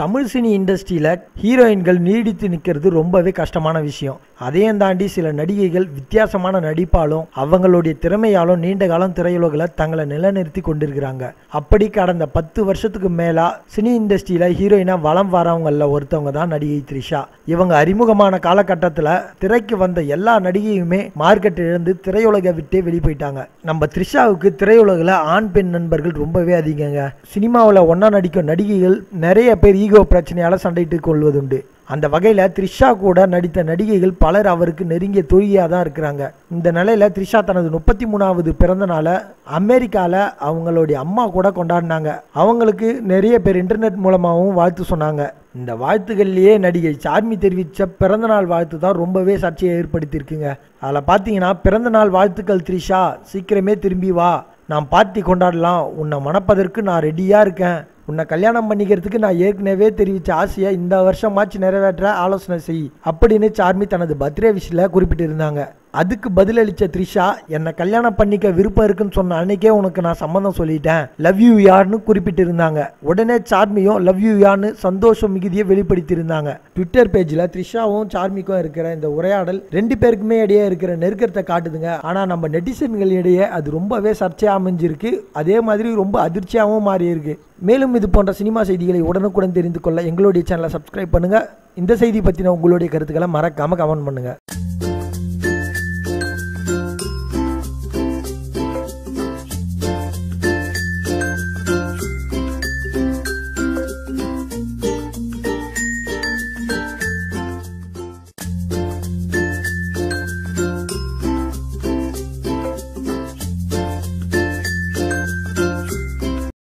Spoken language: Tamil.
தமிழ் சினி இண்டஸ்ட்ரியில் ஹீரோயின்கள் நீடித்து நிற்கிறது ரொம்பவே கஷ்டமான விஷயம். அதையும் தாண்டி சில நடிகைகள் வித்தியாசமான நடிப்பாலும் அவங்களுடைய திறமையாலும் நீண்ட காலம் திரையுலகில் தங்களை நிலைநிறுத்தி கொண்டிருக்கிறாங்க. அப்படி கடந்த பத்து வருஷத்துக்கு மேலா சினி இண்டஸ்ட்ரியில் ஹீரோயினாக வளம் வரவங்களில் ஒருத்தவங்க தான் நடிகை த்ரிஷா. இவங்க அறிமுகமான காலகட்டத்தில் திரைக்கு வந்த எல்லா நடிகையுமே மார்க்கெட் இழந்து திரையுலகை விட்டே வெளியே போயிட்டாங்க நம்ம த்ரிஷாவுக்கு திரையுலகில் ஆண் பெண் நண்பர்கள் ரொம்பவே அதிகங்க. சினிமாவில் ஒன்றா நடிக்கும் நடிகைகள் நிறைய பேர் ஈகோ பிரச்சனையால் சண்டையிட்டு கொள்வதுண்டு. அந்த வகையில் த்ரிஷா கூட நடித்த நடிகைகள் பலர் அவருக்கு நெருங்கிய தொழிலாக தான் இருக்கிறாங்க. இந்த நிலையில் த்ரிஷா தனது முப்பத்தி மூணாவது பிறந்த நாளை அமெரிக்காவில் அவங்களுடைய அம்மா கூட கொண்டாடினாங்க. அவங்களுக்கு நிறைய பேர் இன்டர்நெட் மூலமாகவும் வாழ்த்து சொன்னாங்க. இந்த வாழ்த்துக்கள்லேயே நடிகை சார்மி தெரிவித்த பிறந்தநாள் வாழ்த்து தான் ரொம்பவே சர்ச்சையை ஏற்படுத்தியிருக்குங்க. அதில் பார்த்தீங்கன்னா பிறந்தநாள் வாழ்த்துக்கள் த்ரிஷா சீக்கிரமே திரும்பி வா. நான் பார்ட்டி கொண்டாடலாம். உன்னை மணப்பதற்கு நான் ரெடியாக இருக்கேன். உன்னை கல்யாணம் பண்ணிக்கிறதுக்கு நான் ஏற்கனவே தெரிவித்த ஆசையை இந்த வருஷமாச்சு நிறைவேற்ற ஆலோசனை செய் அப்படின்னு சார்மி தனது பர்த்டே விஷயில் குறிப்பிட்டிருந்தாங்க. அதுக்கு பதிலளித்த த்ரிஷா என்னை கல்யாணம் பண்ணிக்க விருப்பம் இருக்குன்னு சொன்ன அன்னைக்கே உனக்கு நான் சம்மந்தம் சொல்லிட்டேன். லவ் யூ யார்னு குறிப்பிட்டிருந்தாங்க. உடனே சார்மியும் லவ் யூ யார்னு சந்தோஷம் மிகுதியை வெளிப்படுத்தியிருந்தாங்க. ட்விட்டர் பேஜில் த்ரிஷாவும் சார்மிக்கும் இருக்கிற இந்த உரையாடல் ரெண்டு பேருக்குமே இடையே இருக்கிற நெருக்கத்தை காட்டுதுங்க. ஆனால் நம்ம நெட்டிசன்களிடையே அது ரொம்பவே சர்ச்சையாக அமைஞ்சிருக்கு. அதே மாதிரி ரொம்ப அதிர்ச்சியாகவும் மாறி இருக்கு மேலும் இது போன்ற சினிமா செய்திகளை உடனுக்குடன் தெரிந்து கொள்ள எங்களுடைய சேனலை சப்ஸ்கிரைப் பண்ணுங்கள் இந்த செய்தி பற்றின உங்களுடைய கருத்துக்களை மறக்காமல் கமெண்ட் பண்ணுங்கள்